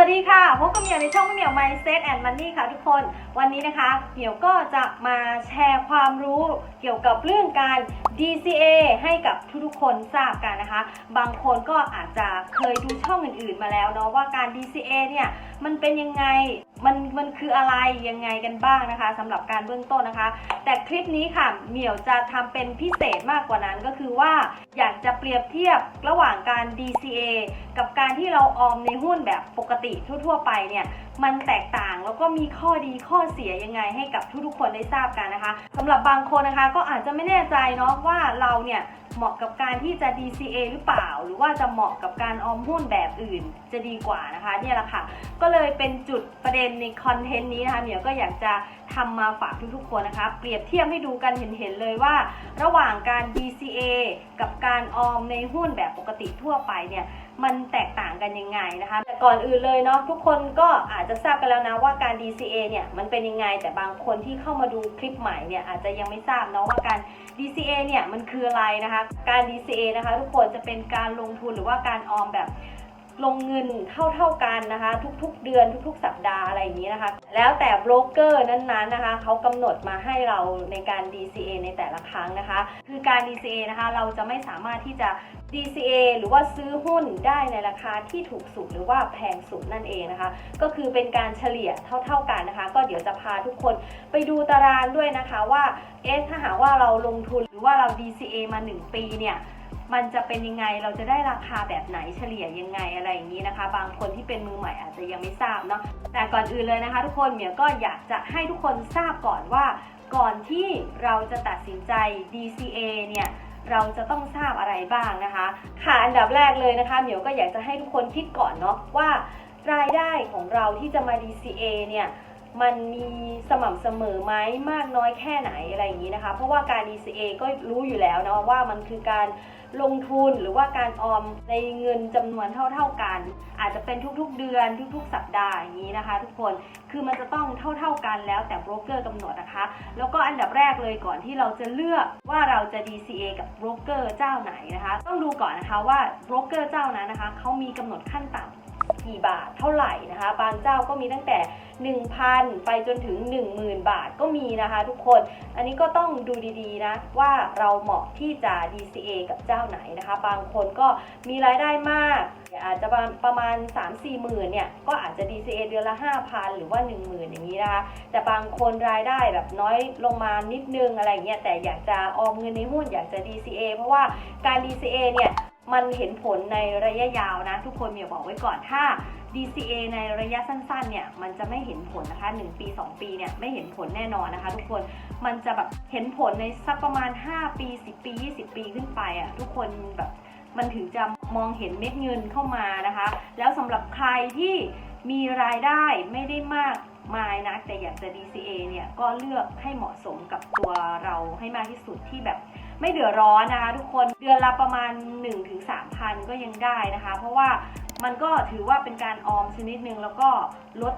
วัสดีค่ะ พบกับเมียวในช่องเมียว Mindset and Money ค่ะทุกคน วันนี้นะคะเมียวก็จะมาแชร์ความรู้เกี่ยวกับเรื่องการ DCA ให้กับทุกๆคนทราบกันนะคะ บางคนก็อาจจะเคยดูช่องอื่นๆมาแล้วเนาะว่าการ DCA เนี่ยมันเป็นยังไง มันมันคืออะไรยังไงกันบ้างนะคะสำหรับการเบื้องต้นนะคะ แต่คลิปนี้ค่ะเหมียวจะทำเป็นพิเศษมากกว่านั้นก็คือว่าอยากจะเปรียบเทียบระหว่างการ DCA กับการที่เราออมในหุ้นแบบปกติทั่ว ๆ ไปเนี่ย มันแตกต่าง แล้วก็มีข้อดีข้อเสียยังไงให้กับทุกๆคนได้ทราบกันนะคะสำหรับบางคนนะคะก็อาจจะไม่แน่ใจเนาะว่าเราเนี่ยเหมาะกับการที่จะ DCA หรือเปล่า หรือว่าจะเหมาะกับการออมหุ้นแบบอื่นจะดีกว่านะคะเนี่ยแหละค่ะ ก็เลยเป็นจุดประเด็นในคอนเทนต์นี้นะคะเหมียวก็อยากจะทำมาฝากทุกๆคนนะคะ เปรียบเทียบให้ดูกันเห็นๆเลยว่า ระหว่างการ DCA กับการออมในหุ้นแบบปกติทั่วไปเนี่ย มันแตกต่างกันยังไงนะคะ แต่ก่อนอื่นเลยเนาะทุกคนก็อาจจะทราบกันแล้วนะว่าการ DCA เนี่ยมันเป็นยังไง แต่บางคนที่เข้ามาดูคลิปใหม่เนี่ยอาจจะยังไม่ทราบเนาะว่าการ DCA เนี่ยมันคืออะไรนะคะ การ DCA นะคะ ทุกคนจะเป็นการลงทุนหรือว่าการออมแบบ ลงเงินเท่าๆกันนะคะ ทุกๆเดือนทุกๆ สัปดาห์อะไรอย่างนี้นะคะ แล้วแต่โบรกเกอร์นั้นๆนะคะเขากำหนดมาให้เราในการ DCA ในแต่ละครั้งนะคะ คือการ DCA นะคะเราจะไม่สามารถที่จะ DCA หรือว่าซื้อหุ้นได้ในราคาที่ถูกสุดหรือว่าแพงสุดนั่นเองนะคะ ก็คือเป็นการเฉลี่ยเท่า ๆกันนะคะ ก็เดี๋ยวจะพาทุกคนไปดูตารางด้วยนะคะว่าเอ๊ะถ้าหากว่าเราลงทุนหรือว่าเรา DCA มา 1 ปีเนี่ย มันจะเป็นยังไงเราจะได้ราคาแบบไหนเฉลี่ยยังไงอะไรอย่างนี้นะคะ บางคนที่เป็นมือใหม่อาจจะยังไม่ทราบเนาะแต่ก่อนอื่นเลยนะคะ ทุกคนเหมียวก็อยากจะให้ทุกคนทราบก่อนว่า ก่อนที่เราจะตัดสินใจ DCA เนี่ยเราจะต้องทราบอะไรบ้างนะคะ ค่ะอันดับแรกเลยนะคะเหมียวก็อยากจะให้ทุกคนคิดก่อนเนาะว่ารายได้ของเราที่จะมา DCA เนี่ย มันมีสม่ำเสมอไหมมากน้อยแค่ไหนอะไรอย่างนี้นะคะ เพราะว่าการ DCA ก็รู้อยู่แล้วนะว่ามันคือการลงทุนหรือว่าการออมในเงินจำนวนเท่า ๆกัน อาจจะเป็นทุกๆเดือนทุกๆ สัปดาห์อย่างนี้นะคะ ทุกคนคือมันจะต้องเท่า ๆกันแล้วแต่โบรกเกอร์กำหนดนะคะ แล้วก็อันดับแรกเลยก่อนที่เราจะเลือกว่าเราจะ DCA กับโบรกเกอร์เจ้าไหนนะคะ ต้องดูก่อนนะคะว่าโบรกเกอร์เจ้านั้นนะคะเขามีกำหนดขั้นต่ำ กี่บาทเท่าไหร่นะคะ บางเจ้าก็มีตั้งแต่ 1,000 ไปจนถึง 10,000 บาทก็มีนะคะทุกคน อันนี้ก็ต้องดูดีๆนะว่าเราเหมาะที่จะ DCA กับเจ้าไหนนะคะ บางคนก็มีรายได้มาก อาจจะประมาณ 3-4หมื่นเนี่ยก็อาจจะ DCA เดือนละ 5,000 หรือว่า 10,000 อย่างนี้นะคะแต่บางคนรายได้แบบน้อยลงมานิดนึงอะไรเงี้ยแต่อยากจะออมเงินในหุ้นอยากจะ DCA เพราะว่าการ DCA เนี่ย มันเห็นผลในระยะยาวนะ ทุกคนเมียบอกไว้ก่อนถ้า DCA ในระยะสั้นๆ เนี่ยมันจะไม่เห็นผลนะคะ 1 ปี 2 ปีเนี่ยไม่เห็นผลแน่นอนนะคะ ทุกคนมันจะแบบเห็นผลในสักประมาณ 5 ปี 10 ปี 20 ปีขึ้นไปอะ่ะทุกคนแบบมันถึงจะมองเห็นเม็ดเงินเข้ามานะคะ แล้วสำหรับใครที่มีรายได้ไม่ได้มากมายนะแต่อยากจะ DCA เนี่ยก็เลือกให้เหมาะสมกับตัวเราให้มากที่สุดที่แบบ ไม่เดือดร้อนนะคะ ทุกคนเดือนละประมาณ 1-3,000ก็ยังได้นะคะ เพราะว่ามันก็ถือว่าเป็นการออมชนิดหนึ่งแล้วก็ลด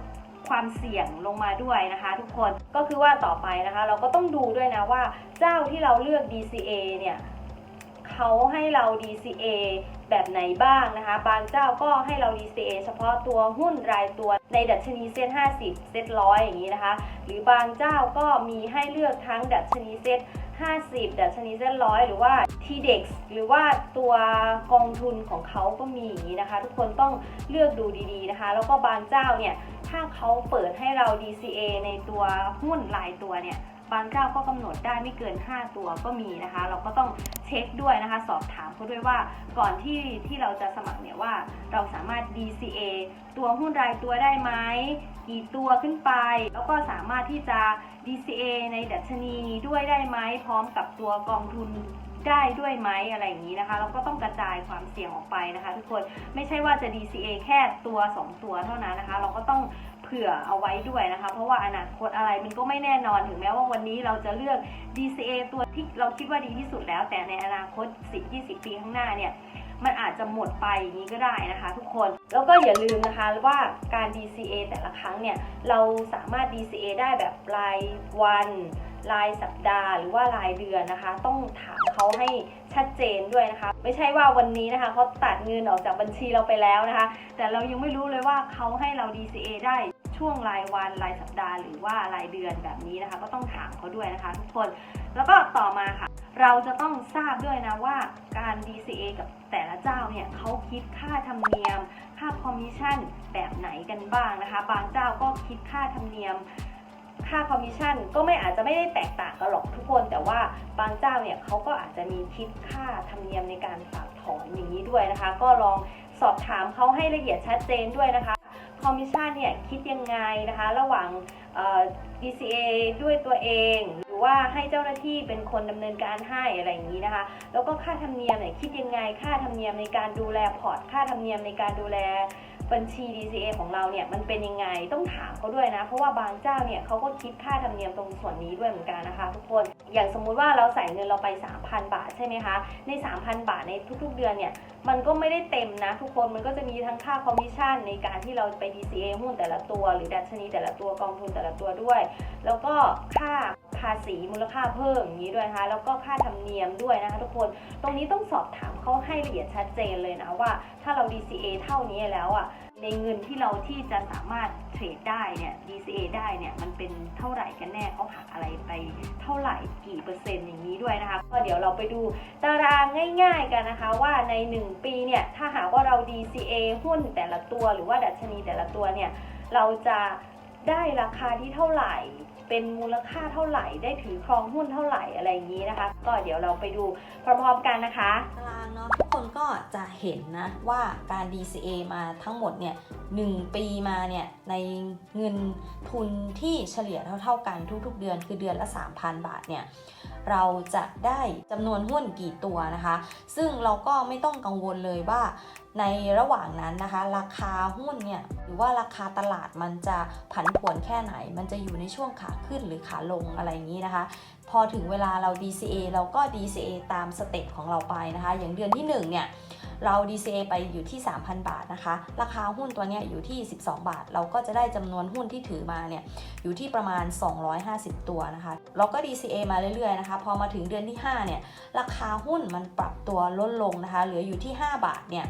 ความเสี่ยงลงมาด้วยนะคะ ทุกคนก็คือว่าต่อไปนะคะ เราก็ต้องดูด้วยนะว่าเจ้าที่เราเลือก DCA เนี่ยเขาให้เรา DCA แบบไหนบ้างนะคะ บางเจ้าก็ให้เรา DCA เฉพาะตัวหุ้นรายตัวในดัชนีเซ็ต50 เซ็ตร้อยอย่างนี้นะคะ หรือบางเจ้าก็มีให้เลือกทั้งดัชนีเซ็ต 50 ดัชนีเส้นร้อยหรือว่า TDEX หรือว่าตัวกองทุนของเขาก็มีอย่างนี้นะคะ ทุกคนต้องเลือกดูดีๆนะคะ แล้วก็บางเจ้าเนี่ย ถ้าเขาเปิดให้เรา DCA ในตัวหุ้นรายตัวเนี่ยบางเจ้าก็กำหนดได้ไม่เกิน 5 ตัวก็มีนะคะ เราก็ต้องเช็คด้วยนะคะ สอบถามเขาด้วยว่าก่อนที่ที่เราจะสมัครเนี่ยว่า เราสามารถ DCA ตัวหุ้นรายตัวได้ไหม กี่ตัวขึ้นไป แล้วก็สามารถที่จะ DCA ในดัชนีนี้ด้วยได้ไหมพร้อมกับตัวกองทุนได้ด้วยไหมอะไรอย่างนี้นะคะ เราก็ต้องกระจายความเสี่ยงออกไปนะคะทุกคนไม่ใช่ว่าจะ DCA แค่ตัว 2 ตัวเท่านั้นนะคะ เราก็ต้องเผื่อเอาไว้ด้วยนะคะ เพราะว่าอนาคตอะไรมันก็ไม่แน่นอนถึงแม้ว่าวันนี้เราจะเลือก DCA ตัวที่เราคิดว่าดีที่สุดแล้ว แต่ในอนาคต 10-20 ปีข้างหน้าเนี่ย มันอาจจะหมดไปอย่างนี้ก็ได้นะคะทุกคน แล้วก็อย่าลืมนะคะว่าการ DCA แต่ละครั้งเนี่ย เราสามารถ DCA ได้แบบรายวันรายสัปดาห์หรือว่ารายเดือนนะคะ ต้องถามเขาให้ชัดเจนด้วยนะคะ ไม่ใช่ว่าวันนี้นะคะเขาตัดเงินออกจากบัญชีเราไปแล้วนะคะ แต่เรายังไม่รู้เลยว่าเขาให้เรา DCA ได้ช่วงรายวันรายสัปดาห์หรือว่ารายเดือนแบบนี้นะคะ ก็ต้องถามเขาด้วยนะคะ ทุกคนแล้วก็ต่อมาค่ะ เราจะต้องทราบด้วยนะว่าการ DCA กับแต่ละเจ้าเนี่ยเขาคิดค่าธรรมเนียม ค่าคอมมิชชั่นแบบไหนกันบ้างนะคะ บางเจ้าก็คิดค่าธรรมเนียม ค่าคอมมิชชั่นก็ไม่อาจจะไม่ได้แตกต่างกันหรอกทุกคน แต่ว่าบางเจ้าเนี่ยเขาก็อาจจะมีคิดค่าธรรมเนียมในการฝากถอนอย่างนี้ด้วยนะคะ ก็ลองสอบถามเขาให้ละเอียดชัดเจนด้วยนะคะคอมมิชชั่นเนี่ยคิดยังไงนะคะ ระหว่าง DCA ด้วยตัวเอง รือว่าให้เจ้าหน้าที่เป็นคนดำเนินการให้อะไรอย่างนี้นะคะ แล้วก็ค่าธรรมเนียมเนี่ยคิดยังไงค่าธรรมเนียมในการดูแลพอร์ตค่าธรรมเนียมในการดูแลบัญชี DCA ของเราเนี่ยมันเป็นยังไงต้องถามเขาด้วยนะ เพราะว่าบางเจ้าเนี่ยเขาก็คิดค่าธรรมเนียมตรงส่วนนี้ด้วยเหมือนกันนะคะ ทุกคนอย่างสมมุติว่าเราใส่เงินเราไป 3,000 บาทใช่ไหมคะใน 3,000 บาทในทุกๆ เดือนเนี่ย มันก็ไม่ได้เต็มนะทุกคนมันก็จะมีทั้งค่าคอมมิชชั่นในการที่เราไป DCA หุ้นแต่ละตัว หรือดัชนีแต่ละตัวกองทุนแต่ละตัวด้วย แล้วก็ค่าภาษีมูลค่าเพิ่มอย่างนี้ด้วยนะคะแล้วก็ค่าธรรมเนียมด้วยนะคะทุกคนตรงนี้ต้องสอบถามเขาให้ละเอียดชัดเจนเลยนะว่า ถ้าเรา DCA เท่านี้แล้วอะ ในเงินที่เราที่จะสามารถเทรดได้เนี่ย DCA ได้เนี่ย มันเป็นเท่าไหร่กันแน่เขาหักอะไรไปเท่าไหร่กี่เปอร์เซ็นต์อย่างนี้ด้วยนะคะ ก็เดี๋ยวเราไปดูตารางง่ายๆกันนะคะ ว่าใน 1 ปีเนี่ย ถ้าหากว่าเรา DCA หุ้นแต่ละตัวหรือว่าดัชนีแต่ละตัวเนี่ย เราจะได้ราคาที่เท่าไหร่ เป็นมูลค่าเท่าไหร่ ได้ถือครองหุ้นเท่าไหร่อะไรอย่างนี้นะคะ ก็เดี๋ยวเราไปดูพร้อมๆกันนะคะตารางเนาะทุกคนก็จะเห็นนะว่าการ DCA มาทั้งหมดเนี่ยหนึ่งปีมาเนี่ยในเงินทุนที่เฉลี่ยเท่าๆกันทุกๆเดือนคือเดือนละ 3,000 บาทเนี่ยเราจะได้จำนวนหุ้นกี่ตัวนะคะ ซึ่งเราก็ไม่ต้องกังวลเลยว่า ในระหว่างนั้นนะคะ ราคาหุ้นเนี่ยหรือว่าราคาตลาดมันจะผันผวนแค่ไหน มันจะอยู่ในช่วงขาขึ้นหรือขาลงอะไรอย่างนี้นะคะ พอถึงเวลาเรา DCA เราก็ DCA ตามสเต็ปของเราไปนะคะ อย่างเดือนที่1เนี่ยเรา DCA ไปอยู่ที่ 3,000 บาทนะคะ ราคาหุ้นตัวเนี้ยอยู่ที่ 12 บาท เราก็จะได้จำนวนหุ้นที่ถือมาเนี่ยอยู่ที่ประมาณ 250 ตัวนะคะ เราก็ DCA มาเรื่อยๆนะคะ พอมาถึงเดือนที่ 5 เนี่ย ราคาหุ้นมันปรับตัวลดลงนะคะ เหลืออยู่ที่ 5 บาทเนี่ย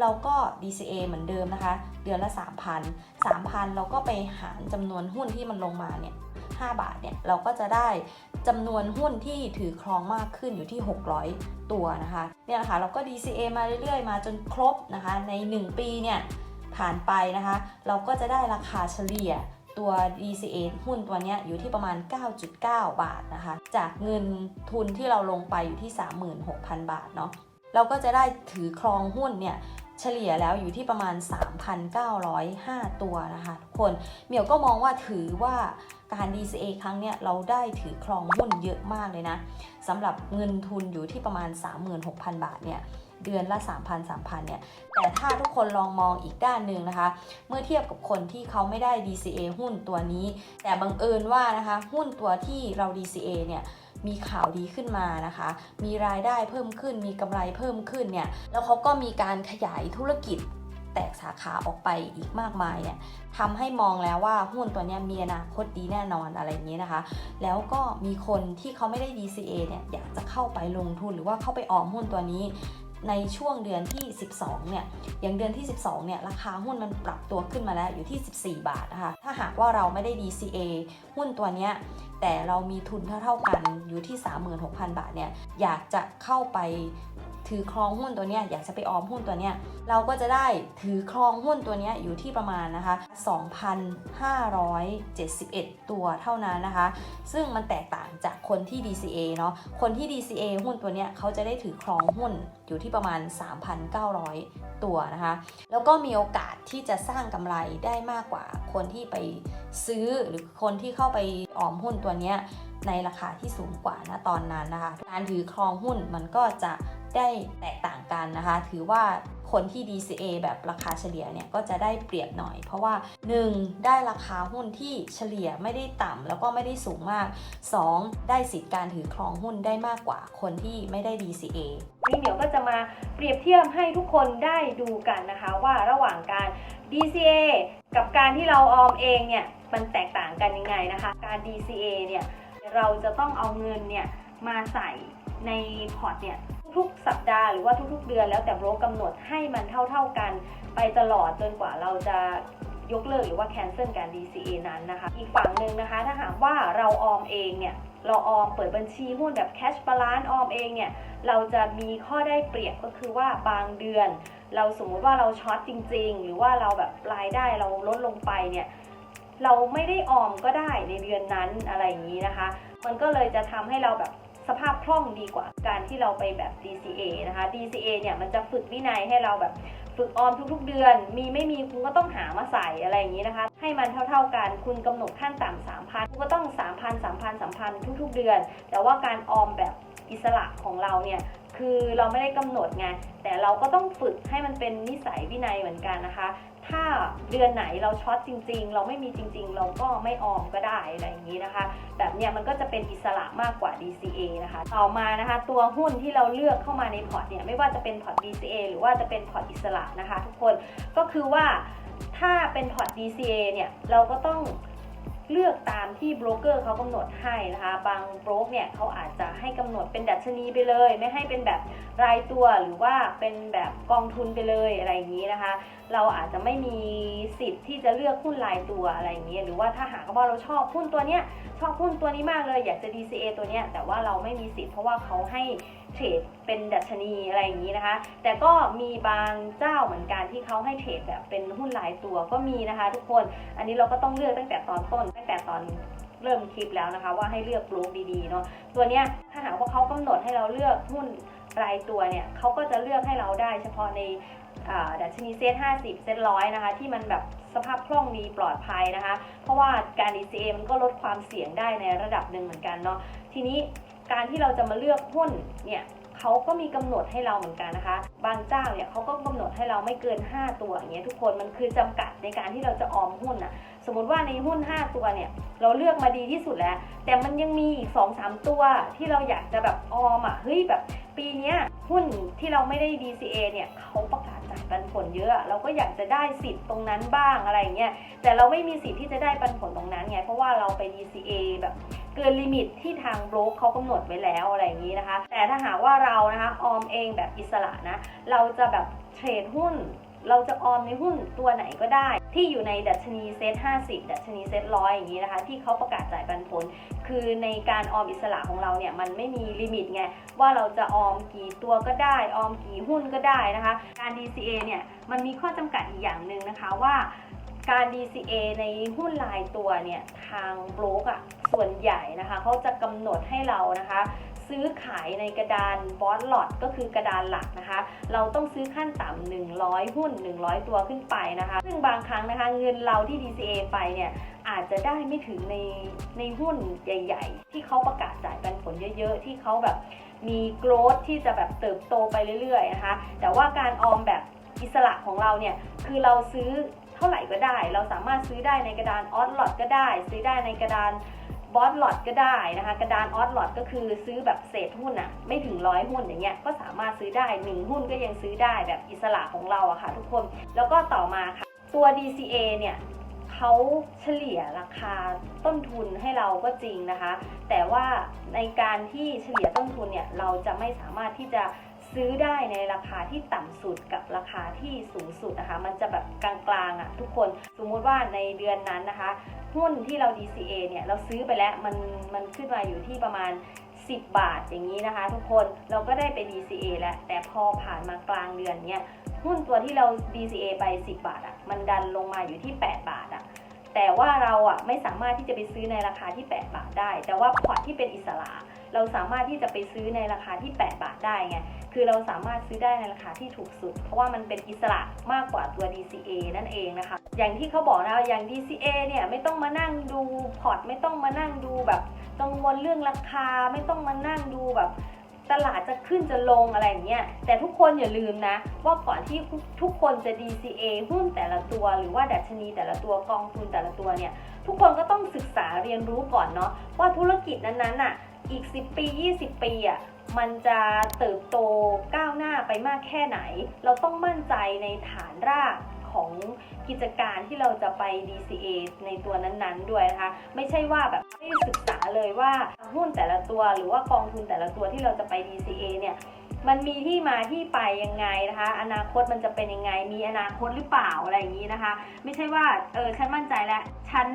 เราก็ DCA เหมือนเดิมนะคะ เดือนละ 3,000 3,000 เราก็ไปหารจำนวนหุ้นที่มันลงมาเนี่ย5บาทเนี่ยเราก็จะได้จำนวนหุ้นที่ถือครองมากขึ้นอยู่ที่ 600 ตัวนะคะเนี่ยนะคะเราก็ DCA มาเรื่อยๆ มาจนครบนะคะใน 1 ปีเนี่ยผ่านไปนะคะ เราก็จะได้ราคาเฉลี่ยตัว DCA หุ้นตัวเนี้ยอยู่ที่ประมาณ 9.9 บาทนะคะ จากเงินทุนที่เราลงไปอยู่ที่ 36,000 บาทเนาะเราก็จะได้ถือครองหุ้นเนี่ย เฉลี่ยแล้วอยู่ที่ประมาณ 3,905 ตัวนะคะทุกคนเหมียวก็มองว่าถือว่าการ DCA ครั้งเนี้ยเราได้ถือครองหุ้นเยอะมากเลยนะสำหรับเงินทุนอยู่ที่ประมาณ 36,000 บาทเนี่ยเดือนละ 3,000 3,000เนี่ย แต่ถ้าทุกคนลองมองอีกด้านหนึ่งนะคะ เมื่อเทียบกับคนที่เขาไม่ได้ DCA หุ้นตัวนี้ แต่บังเอิญว่านะคะ หุ้นตัวที่เรา DCA เนี่ย มีข่าวดีขึ้นมานะคะ มีรายได้เพิ่มขึ้น มีกำไรเพิ่มขึ้นเนี่ย แล้วเขาก็มีการขยายธุรกิจแตกสาขาออกไปอีกมากมายเนี่ยทำให้มองแล้วว่าหุ้นตัวนี้มีอนาคตดีแน่นอนอะไรอย่างนี้นะคะ แล้วก็มีคนที่เขาไม่ได้ DCA เนี่ยอยากจะเข้าไปลงทุนหรือว่าเข้าไปออมหุ้นตัวนี้ ในช่วงเดือนที่ 12 เนี่ย อย่างเดือนที่ 12 เนี่ย ราคาหุ้นมันปรับตัวขึ้นมาแล้วอยู่ที่ 14 บาทนะคะ ถ้าหากว่าเราไม่ได้ DCA หุ้นตัวเนี้ย แต่เรามีทุนเท่าๆกันอยู่ที่ 36,000 บาทเนี่ย อยากจะเข้าไป ถือครองหุ้นตัวเนี้ยอยากจะไปออมหุ้นตัวเนี้ยเราก็จะได้ถือครองหุ้นตัวเนี้ยอยู่ที่ประมาณนะคะ 2,571 ตัวเท่านั้นนะคะ ซึ่งมันแตกต่างจากคนที่ DCA เนาะคนที่ DCA หุ้นตัวเนี้ยเขาจะได้ถือครองหุ้นอยู่ที่ประมาณ 3,900 ตัวนะคะ แล้วก็มีโอกาสที่จะสร้างกำไรได้มากกว่าคนที่ไปซื้อหรือคนที่เข้าไปออมหุ้นตัวเนี้ยในราคาที่สูงกว่าณตอนนั้นนะคะ การถือครองหุ้นมันก็จะ ได้แตกต่างกันนะคะ ถือว่าคนที่ DCA แบบราคาเฉลี่ยเนี่ยก็จะได้เปรียบหน่อย เพราะว่า 1. ได้ราคาหุ้นที่เฉลี่ยไม่ได้ต่ำแล้วก็ไม่ได้สูงมาก 2. ได้สิทธิ์การถือครองหุ้นได้มากกว่าคนที่ไม่ได้ DCA นี่เดี๋ยวก็จะมาเปรียบเทียบให้ทุกคนได้ดูกันนะคะว่าระหว่างการ DCA กับการที่เราออมเองเนี่ยมันแตกต่างกันยังไงนะคะ การ DCA เนี่ยเราจะต้องเอาเงินเนี่ยมาใส่ในพอร์ตเนี่ย ทุกสัปดาห์หรือว่าทุกๆ เดือนแล้วแต่โบรกกำหนดให้มันเท่า ๆกันไปตลอดจนกว่าเราจะยกเลิกหรือว่า cancel การ DCA นั้นนะคะ อีกฝั่งหนึ่งนะคะ ถ้าหากว่าเราออมเองเนี่ย เราออมเปิดบัญชีหุ้นแบบ cash balance ออมเองเนี่ย เราจะมีข้อได้เปรียบก็คือว่าบางเดือน เราสมมุติว่าเราช็อตจริง ๆ หรือว่าเราแบบรายได้เราลดลงไปเนี่ย เราไม่ได้ออมก็ได้ในเดือนนั้นอะไรอย่างนี้นะคะ มันก็เลยจะทำให้เราแบบ สภาพคล่องดีกว่าการที่เราไปแบบ DCA นะคะ DCA เนี่ยมันจะฝึกวินัยให้เราแบบฝึกออมทุกๆเดือน มีไม่มีคุณก็ต้องหามาใส่อะไรอย่างนี้นะคะ ให้มันเท่าๆกัน คุณกำหนดขั้นต่ำสามพันคุณก็ต้องสามพันสามพันสามพันทุกๆเดือน แต่ว่าการออมแบบอิสระของเราเนี่ยคือเราไม่ได้กำหนดไงแต่เราก็ต้องฝึกให้มันเป็นนิสัยวินัยเหมือนกันนะคะ ถ้าเดือนไหนเราช็อตจริง ๆ เราไม่มีจริง ๆ เราก็ไม่ออมก็ได้อะไรอย่างนี้นะคะ แบบเนี้ยมันก็จะเป็นอิสระมากกว่า DCA นะคะ ต่อมานะคะ ตัวหุ้นที่เราเลือกเข้ามาในพอร์ตเนี่ยไม่ว่าจะเป็นพอร์ต DCA หรือว่าจะเป็นพอร์ตอิสระนะคะ ทุกคนก็คือว่าถ้าเป็นพอร์ต DCA เนี่ยเราก็ต้อง เลือกตามที่โบรกเกอร์เขากำหนดให้นะคะ บางโบรกเนี่ยเขาอาจจะให้กำหนดเป็นดัชนีไปเลย ไม่ให้เป็นแบบรายตัวหรือว่าเป็นแบบกองทุนไปเลยอะไรอย่างนี้นะคะ เราอาจจะไม่มีสิทธิ์ที่จะเลือกหุ้นรายตัวอะไรอย่างเงี้หรือว่าถ้าหากว่าเราชอบหุ้นตัวเนี้ยชอบหุ้นตัวนี้มากเลย อยากจะ DCA ตัวเนี้ยแต่ว่าเราไม่มีสิทธิ์เพราะว่าเขาให้ เทรดเป็นดัชนีอะไรอย่างนี้นะคะ แต่ก็มีบางเจ้าเหมือนกันที่เขาให้เทรดแบบเป็นหุ้นรายตัวก็มีนะคะ ทุกคน อันนี้เราก็ต้องเลือกตั้งแต่ตอนต้น ตั้งแต่ตอนเริ่มคลิปแล้วนะคะ ว่าให้เลือกบลูดีๆเนาะ ตัวเนี้ยถ้าหากว่าเขากำหนดให้เราเลือกหุ้นรายตัวเนี่ยเขาก็จะเลือกให้เราได้เฉพาะในดัชนีเซ็ต50 เซ็ตร้อยนะคะ ที่มันแบบสภาพคล่องดีปลอดภัยนะคะ เพราะว่าการ DCA มันก็ลดความเสี่ยงได้ในระดับหนึ่งเหมือนกันเนาะ ทีนี้ การที่เราจะมาเลือกหุ้นเนี่ยเขาก็มีกำหนดให้เราเหมือนกันนะคะ บางเจ้าเนี่ยเขาก็กำหนดให้เราไม่เกิน 5 ตัวอย่างเงี้ยทุกคนมันคือจำกัดในการที่เราจะออมหุ้นอะสมมติว่าในหุ้น 5 ตัวเนี่ยเราเลือกมาดีที่สุดแล้ว แต่มันยังมีอีก 2-3 ตัวที่เราอยากจะแบบออมอะเฮ้ยแบบปีนี้หุ้นที่เราไม่ได้ DCA เนี่ยเขาประกาศจ่ายปันผลเยอะ เราก็อยากจะได้สิทธิ์ตรงนั้นบ้างอะไรเงี้ยแต่เราไม่มีสิทธิ์ที่จะได้ปันผลตรงนั้นไงเพราะว่าเราไป DCA แบบ เกินลิมิตที่ทางโบรกเขากำหนดไว้แล้วอะไรอย่างนี้นะคะ แต่ถ้าหากว่าเรานะคะออมเองแบบอิสระนะ เราจะแบบเทรดหุ้น เราจะออมในหุ้นตัวไหนก็ได้ ที่อยู่ในดัชนีเซ็ต50 ดัชนีเซ็ตร้อยอย่างนี้นะคะ ที่เขาประกาศจ่ายปันผล คือในการออมอิสระของเราเนี่ยมันไม่มีลิมิตไงว่าเราจะออมกี่ตัวก็ได้ ออมกี่หุ้นก็ได้นะคะ การ DCA เนี่ยมันมีข้อจำกัดอีกอย่างหนึ่งนะคะว่า การ DCA ในหุ้นรายตัวเนี่ยทางโบรกอะส่วนใหญ่นะคะเขาจะกำหนดให้เรานะคะ ซื้อขายในกระดานบอสหลอตก็คือกระดานหลักนะคะ เราต้องซื้อขั้นต่ำ100 หุ้น 100 ตัวขึ้นไปนะคะ ซึ่งบางครั้งนะคะเงินเราที่ DCA ไปเนี่ยอาจจะได้ไม่ถึงในในหุ้นใหญ่ ๆ ที่เขาประกาศจ่ายปันผลเยอะ ๆ ที่เขาแบบมีโกรธที่จะแบบเติบโตไปเรื่อยๆนะคะ แต่ว่าการออมแบบอิสระของเราเนี่ยคือเราซื้อ เท่าไหร่ก็ได้ เราสามารถซื้อได้ในกระดานออสลอตก็ได้ ซื้อได้ในกระดานบอสลอตก็ได้นะคะ กระดานออสลอตก็คือซื้อแบบเศษหุ้นอะไม่ถึงร้อยหุ้นอย่างเงี้ยก็สามารถซื้อได้หนึ่งหุ้นก็ยังซื้อได้แบบอิสระของเราอะค่ะทุกคนแล้วก็ต่อมาค่ะ ตัว DCA เนี่ยเขาเฉลี่ยราคาต้นทุนให้เราก็จริงนะคะ แต่ว่าในการที่เฉลี่ยต้นทุนเนี่ยเราจะไม่สามารถที่จะ ซื้อได้ในราคาที่ต่ำสุดกับราคาที่สูงสุดนะคะ มันจะแบบกลางๆอะทุกคนสมมุติว่าในเดือนนั้นนะคะ หุ้นที่เรา DCA เนี่ยเราซื้อไปแล้วมันมันขึ้นมาอยู่ที่ประมาณ 10 บาทอย่างนี้นะคะ ทุกคนเราก็ได้ไป DCA แล้วแต่พอผ่านมากลางเดือนเนี่ยหุ้นตัวที่เรา DCA ไป 10 บาทอะ่ะมันดันลงมาอยู่ที่ 8 บาทอะ่ะแต่ว่าเราอะไม่สามารถที่จะไปซื้อในราคาที่ 8 บาทได้ แต่ว่าพอร์ตที่เป็นอิสระ เราสามารถที่จะไปซื้อในราคาที่ 8 บาทได้ไง คือเราสามารถซื้อได้ในราคาที่ถูกสุด เพราะว่ามันเป็นอิสระมากกว่าตัว DCA นั่นเองนะคะ อย่างที่เขาบอกนะอย่าง DCA เนี่ยไม่ต้องมานั่งดูพอร์ตไม่ต้องมานั่งดูแบบกังวลเรื่องราคาไม่ต้องมานั่งดูแบบตลาดจะขึ้นจะลงอะไรอย่างเงี้ย แต่ทุกคนอย่าลืมนะ ว่าก่อนที่ทุกคนจะ DCA หุ้นแต่ละตัว หรือว่าดัชนีแต่ละตัวกองทุนแต่ละตัวเนี่ย ทุกคนก็ต้องศึกษาเรียนรู้ก่อนเนาะว่าธุรกิจนั้นๆน่ะ อีก 10 ปี 20 ปีอะมันจะเติบโตก้าวหน้าไปมากแค่ไหน เราต้องมั่นใจในฐานรากของกิจการที่เราจะไป DCA ในตัวนั้นๆ ด้วยนะคะ ไม่ใช่ว่าแบบไม่ศึกษาเลยว่าหุ้นแต่ละตัวหรือว่ากองทุนแต่ละตัวที่เราจะไป DCA เนี่ย มันมีที่มาที่ไปยังไงนะคะ อนาคตมันจะเป็นยังไง มีอนาคตหรือเปล่าอะไรอย่างนี้นะคะ ไม่ใช่ว่าเออฉันมั่นใจแล้วฉัน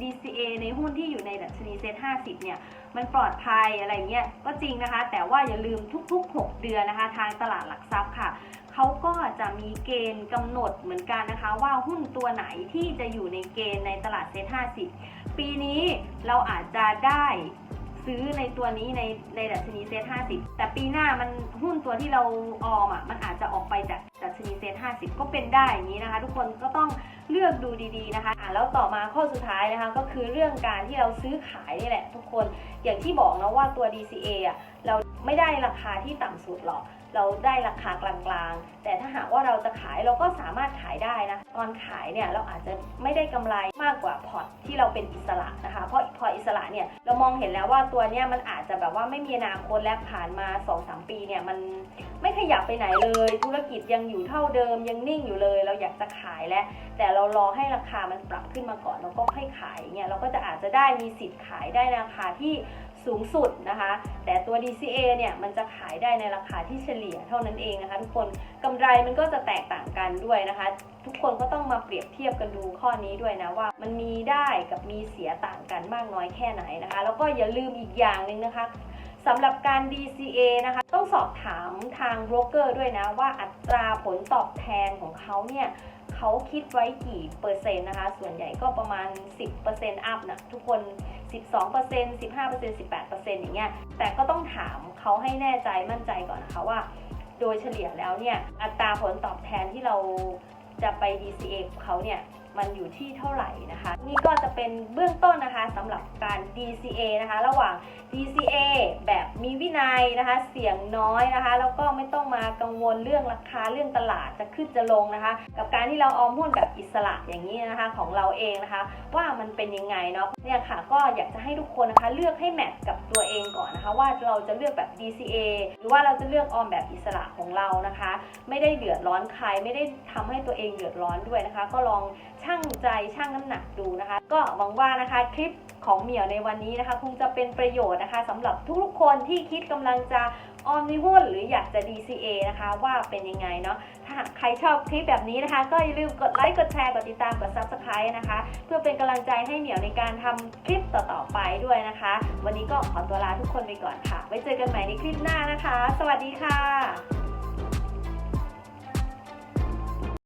DCA ในหุ้นที่อยู่ในดัชนีเซ็ต50เนี่ยมันปลอดภัยอะไรเงี้ยก็จริงนะคะ แต่ว่าอย่าลืมทุกๆ 6 เดือนนะคะ ทางตลาดหลักทรัพย์ค่ะเขาก็จะมีเกณฑ์กำหนดเหมือนกันนะคะ ว่าหุ้นตัวไหนที่จะอยู่ในเกณฑ์ในตลาดเซ็ต50ปีนี้เราอาจจะได้ ซื้อในตัวนี้ในในดัชนีเซ็ต50แต่ปีหน้ามันหุ้นตัวที่เราออมอะมันอาจจะออกไปจากดัชนีเซ็ต50ก็เป็นได้อย่างนี้นะคะ ทุกคนก็ต้องเลือกดูดีๆนะคะอะแล้วต่อมาข้อสุดท้ายนะคะก็คือเรื่องการที่เราซื้อขายนี่แหละ ทุกคนอย่างที่บอกนะว่าตัว DCA อะเรา ไม่ได้ราคาที่ต่ำสุดหรอก เราได้ราคากลางๆ แต่ถ้าหากว่าเราจะขายเราก็สามารถขายได้นะ ตอนขายเนี่ยเราอาจจะไม่ได้กำไรมากกว่าพอร์ตที่เราเป็นอิสระนะคะ เพราะพออิสระเนี่ยเรามองเห็นแล้วว่าตัวเนี้ยมันอาจจะแบบว่าไม่มีอนาคตและผ่านมา 2-3 ปีเนี่ยมันไม่ขยับไปไหนเลย ธุรกิจยังอยู่เท่าเดิมยังนิ่งอยู่เลย เราอยากจะขายแล้ว แต่เรารอให้ราคามันปรับขึ้นมาก่อนแล้วก็ค่อยขายเนี่ยเราก็จะอาจจะได้มีสิทธิ์ขายได้ราคาที่ สูงสุดนะคะ แต่ตัว DCA เนี่ยมันจะขายได้ในราคาที่เฉลี่ยเท่านั้นเองนะคะ ทุกคนกำไรมันก็จะแตกต่างกันด้วยนะคะ ทุกคนก็ต้องมาเปรียบเทียบกันดูข้อนี้ด้วยนะว่า มันมีได้กับมีเสียต่างกันมากน้อยแค่ไหนนะคะ แล้วก็อย่าลืมอีกอย่างหนึ่งนะคะสำหรับการ DCA นะคะต้องสอบถามทางโบรกเกอร์ด้วยนะว่าอัตราผลตอบแทนของเขาเนี่ยเขาคิดไว้กี่เปอร์เซ็นต์นะคะ ส่วนใหญ่ก็ประมาณ 10%อัพนะทุกคน 12% 15% 18%อย่างเงี้ย แต่ก็ต้องถามเขาให้แน่ใจมั่นใจก่อนนะคะว่า โดยเฉลี่ยแล้วเนี่ย อัตราผลตอบแทนที่เราจะไป DCA ของเขาเนี่ย มันอยู่ที่เท่าไหร่นะคะ นี่ก็จะเป็นเบื้องต้นนะคะสำหรับการ DCA นะคะ ระหว่าง DCA แบบมีวินัยนะคะ เสี่ยงน้อยนะคะ แล้วก็ไม่ต้องมากังวลเรื่องราคาเรื่องตลาดจะขึ้นจะลงนะคะ กับการที่เราออมหุ้นแบบอิสระอย่างนี้นะคะของเราเองนะคะ ว่ามันเป็นยังไงเนาะเนี่ยค่ะก็อยากจะให้ทุกคนนะคะเลือกให้แมทกับตัวเองก่อนนะคะ ว่าเราจะเลือกแบบ DCA หรือว่าเราจะเลือกออมแบบอิสระของเรานะคะ ไม่ได้เดือดร้อนใครไม่ได้ทำให้ตัวเองเดือดร้อนด้วยนะคะ ก็ลองชั่งใจชั่งน้ำหนักดูนะคะ ก็หวังว่านะคะคลิปของเหมียวในวันนี้นะคะ คงจะเป็นประโยชน์นะคะสำหรับทุกๆคนที่คิดกำลังจะออมในหุ้นหรืออยากจะ DCA นะคะว่าเป็นยังไงเนาะถ้าใครชอบคลิปแบบนี้นะคะ ก็อย่าลืมกดไลค์กดแชร์กดติดตามกด Subscribe นะคะ เพื่อเป็นกำลังใจให้เหมียวในการทำคลิปต่อๆไปด้วยนะคะ วันนี้ก็ขอตัวลาทุกคนไปก่อนค่ะ ไว้เจอกันใหม่ในคลิปหน้านะคะ สวัสดีค่ะ